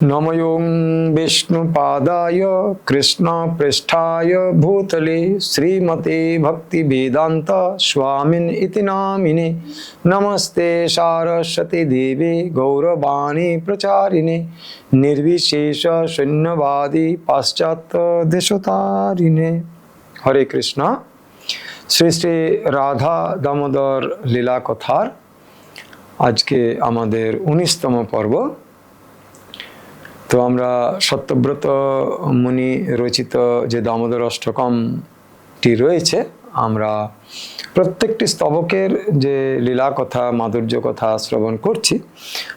নময়ং বিষ্ণুপাদায় কৃষ্ণপৃষ্ঠায় ভূতলে শ্রীমতে ভক্তিবেদান্ত স্বামিন ইতি নামিনে নমস্তে সারস্বতী দেবে গৌরবাণী প্রচারিণে নির্বিশেষ সৈন্যবাদী পাশ্চাত্য দেশতারিণে হরে কৃষ্ণ শ্রী শ্রী রাধা দামোদর লীলা কথার আজকে আমাদের উনিশতম পর্ব। তো আমরা সত্যব্রত মুনি রচিত যে দামোদর অষ্টকমটি রয়েছে, আমরা প্রত্যেকটি স্তবকের যে লীলা কথা, মাধুর্য কথা শ্রবণ করছি।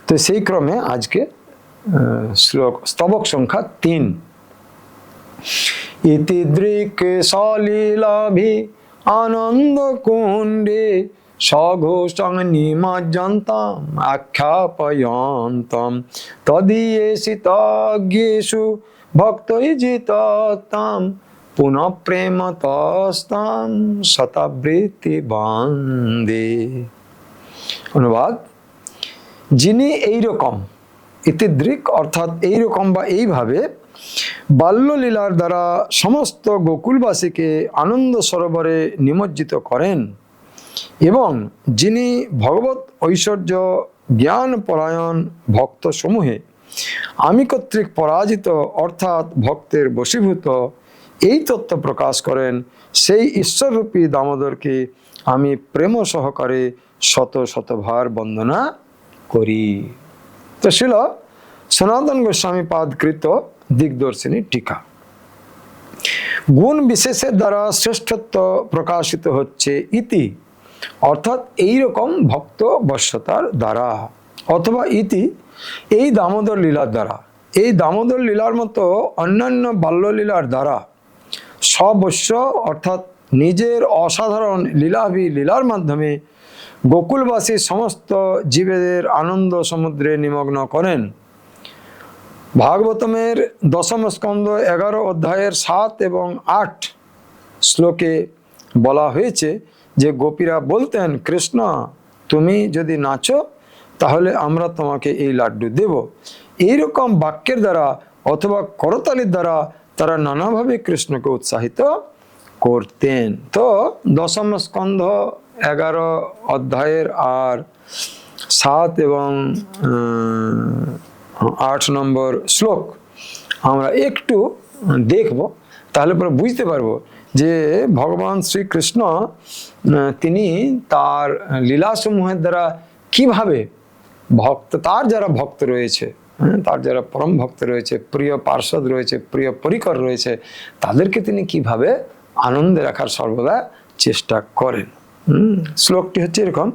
তো সেই ক্রমে আজকে শ্লোক, স্তবক সংখ্যা তিন। ইতি দৃক সলীলাভি আনন্দ কুণ্ডে সঘোষং নিমজ্জন্তাম আখ্যাপয়ন্তম। তদীয়েষি তজ্ঞেষু, ভক্তৈ জিততাম পুনঃ প্রেম তস্তাম শতাবৃত্তি বান্দে। অনুবাদ, যিনি এইরকম ইতিদৃক অর্থাৎ এইরকম বা এইভাবে বাল্যলীলার দ্বারা সমস্ত গোকুলবাসীকে আনন্দ সরোবরে নিমজ্জিত করেন এবং যিনি ভগবত ঐশ্বর্য জ্ঞান পরায়ণ ভক্ত সমূহে আমি কর্তৃক পরাজিত অর্থাৎ ভক্তের বশীভূত এই তত্ত্ব প্রকাশ করেন, সেই ঈশ্বররূপী দামোদরকে আমি প্রেম সহকারে শত শতভার বন্দনা করি। তো ছিল সনাতন গোস্বামী পাদকৃত দিগদর্শিনী টিকা। গুণ বিশেষের দ্বারা শ্রেষ্ঠত্ব প্রকাশিত হচ্ছে ইতি। অর্থাৎ এই রকম ভক্ত বশ্যতার দ্বারা, অথবা ইতি এই দামোদর লীলার দ্বারা, এই দামোদর লীলার মতো অন্যান্য বাল্যলীলার দ্বারা সবস্য অর্থাৎ নিজের অসাধারণ লীলাভি লীলার মাধ্যমে গোকুলবাসী সমস্ত জীবেদের আনন্দ সমুদ্রে নিমগ্ন করেন। ভাগবতমের দশম স্কন্ধ এগারো অধ্যায়ের সাত এবং আট শ্লোকে বলা হয়েছে যে গোপীরা বলতেন, কৃষ্ণ, তুমি যদি নাচো, তাহলে আমরা তোমাকে এই লাড্ডু দেব। এইরকম বাক্যের দ্বারা অথবা করতালির দ্বারা তারা নানাভাবে কৃষ্ণকে উৎসাহিত করতেন। তো দশম স্কন্ধ, এগারো অধ্যায়ের আর সাত এবং আট নম্বর শ্লোক আমরা একটু দেখব, তাহলে পরে বুঝতে পারব যে ভগবান শ্রীকৃষ্ণ তিনি তার লীলাসমূহের দ্বারা কীভাবে ভক্ত তার যারা ভক্ত রয়েছে হ্যাঁ, তার যারা পরম ভক্ত রয়েছে প্রিয় পার্ষদ রয়েছে প্রিয় পরিকর রয়েছে তাদেরকে তিনি কীভাবে আনন্দে রাখার সর্বদা চেষ্টা করেন। শ্লোকটি হচ্ছে এরকম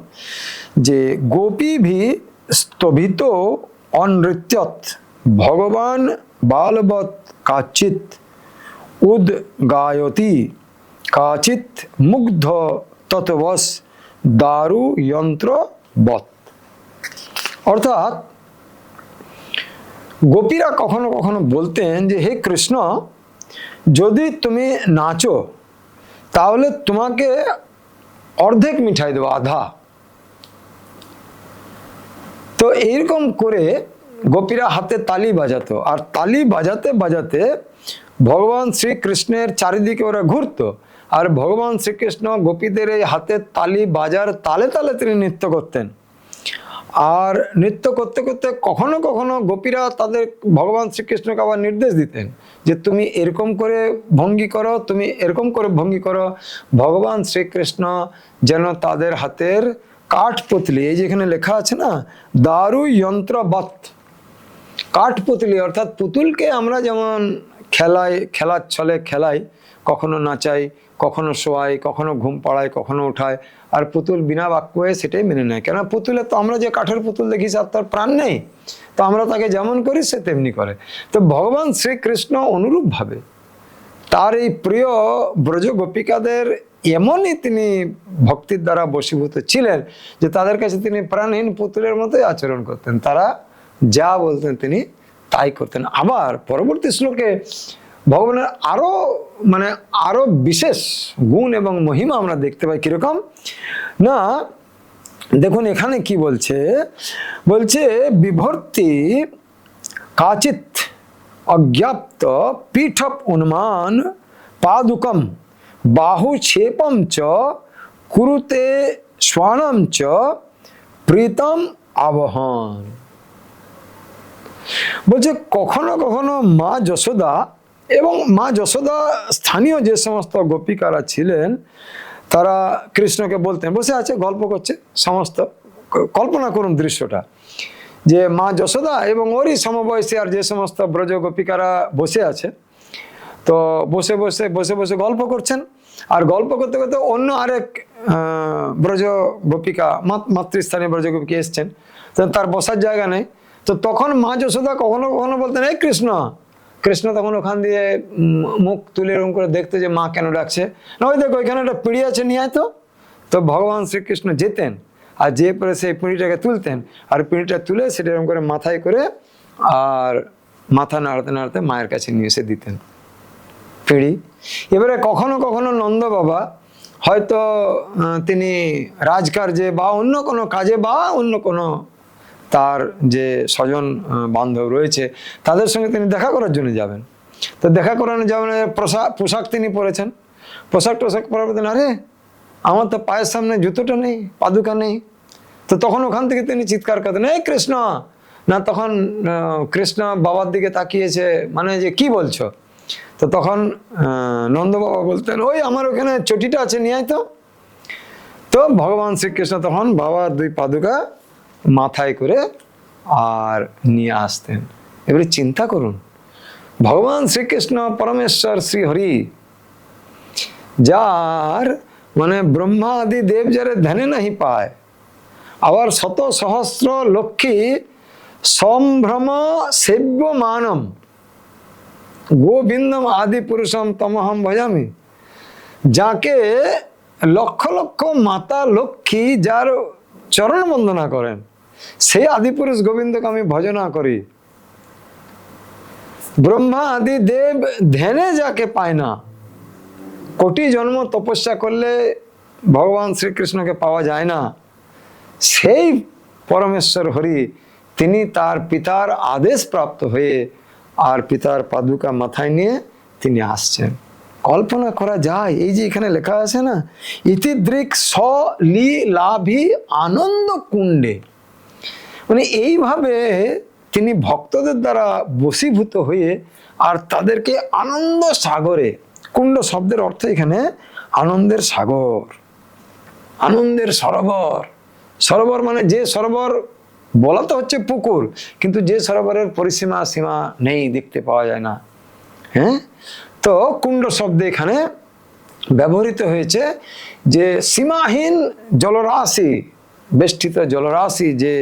যে গোপী ভি স্তভিত অনৃত্যত ভগবান বালবৎ কাচিত উদ গায়তি কাচিত মুগ্ধ ততবস দারু যন্ত্র বৎ। অর্থাৎ গোপীরা কখনো কখনো বলতেন যে, হে কৃষ্ণ, যদি তুমি নাচো, তাহলে তোমাকে অর্ধেক মিঠাই দেবো, আধা। তো এইরকম করে গোপীরা হাতে তালি বাজাতো। আর তালি বাজাতে বাজাতে ভগবান শ্রীকৃষ্ণের চারিদিকে ওরা ঘুরতো, আর ভগবান শ্রীকৃষ্ণ গোপীদের এই হাতের তালি বাজার তালে তালে তিনি নৃত্য করতেন। আর নৃত্য করতে করতে কখনো কখনো গোপীরা তাদের ভগবান শ্রীকৃষ্ণকে আবার নির্দেশ দিতেন যে তুমি এরকম করে ভঙ্গি করো, তুমি এরকম করে ভঙ্গি করো, ভগবান শ্রীকৃষ্ণ যেন তাদের হাতের কাঠ পুতলি, এই যেখানে লেখা আছে না দারু যন্ত্রবৎ। কাঠপুতলি অর্থাৎ পুতুলকে আমরা যেমন খেলাই খেলার ছলে খেলাই, কখনো নাচাই কখনো শোয়াই কখনো ঘুম পাড়ায়, কখনো উঠায়। আর পুতুল বিনা বাক্যে সেটাই মেনে নেয়। কেন পুতুলে তো আমরা যে কাঠের পুতুল দেখি আর তার প্রাণ নেই। তো আমরা তাকে যেমন করি, সে তেমনি করে। তো ভগবান শ্রীকৃষ্ণ অনুরূপভাবে তার এই প্রিয় ব্রজ গোপিকাদের এমনই তিনি ভক্তির দ্বারা বশীভূত ছিলেন যে তাদের কাছে তিনি প্রাণহীন পুতুলের মতোই আচরণ করতেন। তারা যা বলতেন তিনি তাই করতেন। আবার পরবর্তী শ্লোকে ভগবানের আরও মানে আরও বিশেষ গুণ এবং মহিমা আমরা দেখতে পাই কীরকম? না, দেখুন এখানে কি বলছে? বলছে, বিভর্তি কাচিত অজ্ঞাপ্ত পীঠপ উন্মান পাদুকম বাহুক্ষেপম চ কুরুতে স্বানম চ প্রীতম আবহন। বলছে, কখনো কখনো মা যশোদা এবং মা যশোদা স্থানীয় যে সমস্ত গোপিকারা ছিলেন, তারা কৃষ্ণকে বলতেন, বসে আছে, গল্প করছে সমস্ত। কল্পনা করুন দৃশ্যটা। যে মা যশোদা এবং ওরই সমবয়সী আর যে সমস্ত ব্রজ গোপিকারা বসে আছে, তো বসে বসে বসে বসে গল্প করছেন। আর গল্প করতে করতে অন্য আরেক ব্রজ গোপিকা মাত- মাতৃস্থানীয় ব্রজ গোপিকা এসছেন। তার বসার জায়গা নেই। তো তখন মা যশোদা কখনো কখনো বলতেন, এই কৃষ্ণ। কৃষ্ণ তখন ওখান দিয়ে মুখ তুলে এরকম করে দেখতে যে মা কেন ডাকছে। না, ওই দেখো, ওইখানে একটা পিঁড়ি আছে, নিয়ে তো। তো ভগবান শ্রীকৃষ্ণ যেতেন আর যে পরে সেই পিঁড়িটাকে তুলতেন। আর পিঁড়িটা তুলে সেটা এরকম করে মাথায় করে আর মাথা নাড়াতে নাড়াতে মায়ের কাছে নিয়ে এসে দিতেন পিঁড়ি। এবারে কখনো কখনো নন্দ বাবা হয়তো তিনি রাজকার্যে বা অন্য কোনো কাজে বা অন্য কোনো তার যে স্বজন বান্ধব রয়েছে, তাদের সঙ্গে তিনি দেখা করার জন্য যাবেন। তো দেখা করানো যাবেন পোশাক পোশাক তিনি পরেছেন। পোশাক টোশাক পরার বলতেন আরে, আমার তো পায়ের সামনে জুতোটা নেই, পাদুকা নেই। তো তখন ওখান থেকে তিনি চিৎকার করতেন, এই কৃষ্ণ! না, তখন কৃষ্ণ বাবার দিকে তাকিয়েছে মানে যে কি বলছো? তো তখন নন্দ বাবা বলতেন, ওই আমার ওখানে চটিটা আছে, নিয়ে তো। তো ভগবান শ্রীকৃষ্ণ তখন বাবার দুই পাদুকা মাথায় করে আর নিয়ে আসতেন। এবারে চিন্তা করুন, ভগবান শ্রীকৃষ্ণ পরমেশ্বর শ্রী হরি, যার মানে ব্রহ্মা আদি দেব যারে ধ্যানে নাহি পায়, আবার শত সহস্র লক্ষ্মী সম্ভ্রম সেব্য মানম গোবিন্দম আদি পুরুষম তমহম ভজামি, যাকে লক্ষ লক্ষ মাতা লক্ষ্মী যার চরণ বন্দনা করেন। সেই আদিপুরুষ গোবিন্দকে আমি ভজনা করি। ব্রহ্মা আদি দেব ধ্যানে যাকে পায় না। কোটি জন্ম তপস্যা করলে ভগবান শ্রীকৃষ্ণকে পাওয়া যায় না। সেই পরমেশ্বর হরি, তিনি তার পিতার আদেশ প্রাপ্ত হয়ে আর পিতার পাদুকা মাথায় নিয়ে তিনি আসছেন। কল্পনা করা যায়, এই যে এখানে লেখা আছে না ইতিদৃক লাভি আনন্দ কুণ্ডে। মানে এইভাবে তিনি ভক্তদের দ্বারা বশীভূত হয়ে আর তাদেরকে আনন্দ সাগরে, কুণ্ড শব্দের অর্থ এখানে আনন্দের সাগর, আনন্দের সরোবর। সরোবর মানে যে সরোবর বলা তো হচ্ছে পুকুর, কিন্তু যে সরোবরের পরিসীমা, সীমা নেই, দেখতে পাওয়া যায় না। হ্যাঁ? তো কুণ্ড শব্দ এখানে ব্যবহৃত হয়েছে যে সীমাহীন জলরাশি, বেষ্টিত জলরাশি যে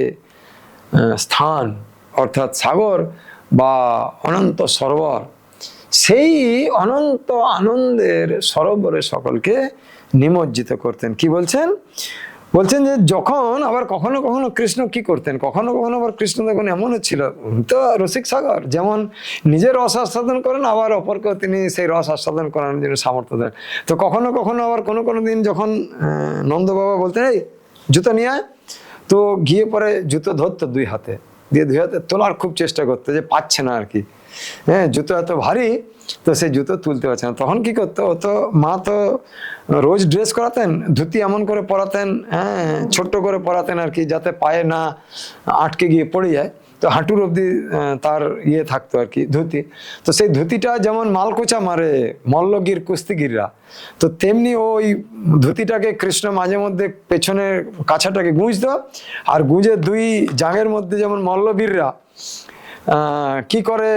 স্থান অর্থাৎ সাগর বা অনন্ত সরোবর সেই অনন্ত আনন্দের সরোবরে সকলকে নিমজ্জিত করতেন। কি বলছেন? বলছেন যে যখন আবার কখনো কখনো কৃষ্ণ কি করতেন? কখনো কখনো আবার কৃষ্ণ দেখুন এমনও ছিল তো রসিক সাগর। যেমন নিজের রস আস্বাদন করেন আবার অপরকেও তিনি সেই রস আস্বাদন করানোর জন্য সামর্থ্য দেন। তো কখনো কখনো আবার কোনো কোনো দিন যখন আহ, নন্দ বাবা বলতেন এই জুতো নিয়ে তো গিয়ে পরে জুতো ধরতো দুই হাতে। দিয়ে দুই হাতে তোলার খুব চেষ্টা করতো যে পাচ্ছে না আর কি। হ্যাঁ জুতো এত ভারী, তো সেই জুতো তুলতে পারছে না। তখন কি করতো? ও তো, মা তো রোজ ড্রেস করাতেন, ধুতি এমন করে পরাতেন হ্যাঁ ছোট্ট করে পরাতেন আর কি, যাতে পায়ে না আটকে গিয়ে পড়ে যায়। তো হাঁটুর অবধি তার ইয়ে থাকতো আর কি, ধুতি। তো সেই ধুতিটা যেমন মালকোচা মারে মল্লগির কুস্তিগিররা, তো তেমনি ওই ধুতিটাকে কৃষ্ণ মাঝে মধ্যে পেছনের কাছাটাকে গুঁজতো আর গুঁজে দুই জাঙের মধ্যে যেমন মল্লবীররা কি করে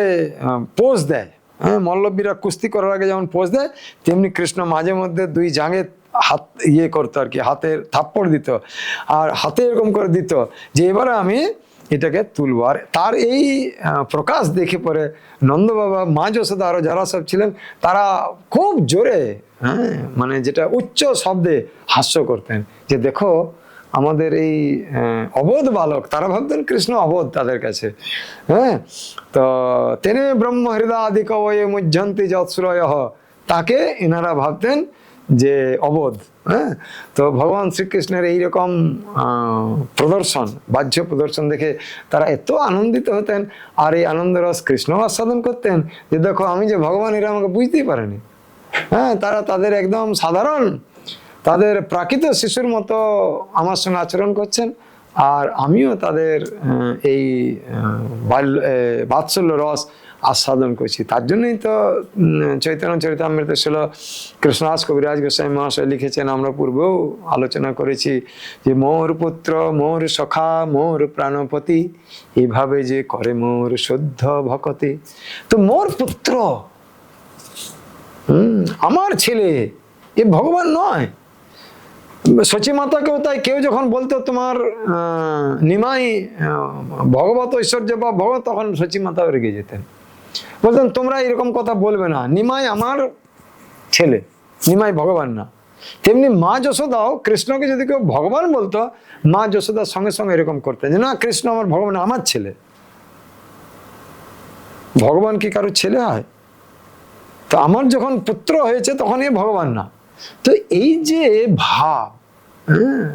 পোজ দেয়। হ্যাঁ মল্লবীরা কুস্তি করার আগে যেমন পোজ দেয়, তেমনি কৃষ্ণ মাঝে মধ্যে দুই জাঙে হাত ইয়ে করতো আর কি, হাতের থাপ্পড় দিত। আর হাতে এরকম করে দিত যে এবারে আমি এটাকে তুলবো আর তার এই প্রকাশ দেখে পরে নন্দ বাবা মা যশোদা আরও যারা সব ছিলেন, তারা খুব জোরে হ্যাঁ মানে যেটা উচ্চ শব্দে হাস্য করতেন যে, দেখো, আমাদের এই অবোধ বালক, তারা ভাবতেন কৃষ্ণ অবোধ তাদের কাছে হ্যাঁ তো তেনে ব্রহ্ম হৃদয় আদি কবয়ে মুজ্জন্তি যৎশ্রয় তাকে এনারা ভাবতেন যে অবোধ হ্যাঁ? তো ভগবান শ্রীকৃষ্ণের এইরকম প্রদর্শন, বাহ্য প্রদর্শন দেখে তারা এত আনন্দিত হতেন আর এই আনন্দ রস কৃষ্ণ আস্বাদন করতেন যে দেখো, আমি যে ভগবান, এরা আমাকে বুঝতেই পারেনি। হ্যাঁ তারা তাদের একদম সাধারণ, তাদের প্রাকৃত শিশুর মতো আমার সঙ্গে আচরণ করছেন আর আমিও তাদের এই বাল্য বাৎসল্য রস আস্বাদন করছি। তার জন্যই তো চৈতন্য চরিতামৃত ছিল। কৃষ্ণদাস কবিরাজ গোস্বামী মহাশয় লিখেছেন, আমরা পূর্বেও আলোচনা করেছি যে, মোর পুত্র, মোর সখা, মোর প্রাণপতি, এভাবে যে করে মোর শুদ্ধ ভকতি। তো মোর পুত্র, হুম, আমার ছেলে, এ ভগবান নয়। সচি মাতাকেও তাই, কেউ যখন বলতো তোমার নিমাই ভগবত ঐশ্বর্য বা ভগবত, তখন সচি মাতাও রেগে যেতেন। বলতেন তোমরা এরকম কথা বলবে না। নিমাই আমার ছেলে নিমাই ভগবান না। তেমনি মা যশোদাও কৃষ্ণকে যদি কেউ ভগবান বলতো মা যশোদার সঙ্গে সঙ্গে এরকম করতেন যে না কৃষ্ণ আমার ভগবান আমার ছেলে। ভগবান কি কারোর ছেলে হয়? তো আমার যখন পুত্র হয়েছে তখন এ ভগবান না। তো এই যে ভাব হ্যাঁ,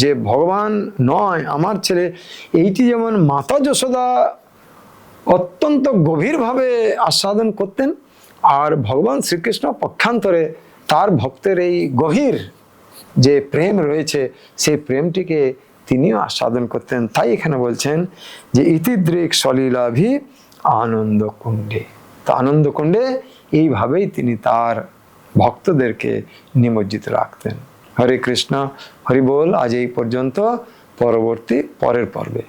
যে ভগবান নয় আমার ছেলে এইটি যেমন মাতা যশোদা অত্যন্ত গভীরভাবে আস্বাদন করতেন আর ভগবান শ্রীকৃষ্ণ পক্ষান্তরে তার ভক্তের এই গভীর যে প্রেম রয়েছে, সেই প্রেমটিকে তিনিও আস্বাদন করতেন। তাই এখানে বলছেন যে ইতিদ্রিক সলীলাভি আনন্দ কুণ্ডে তো আনন্দ কুণ্ডে এইভাবেই তিনি তার ভক্তদেরকে নিমজ্জিত রাখতেন। হরে কৃষ্ণ, হরি বল, আজ এই পর্যন্ত। পরবর্তী পরের পর্বে।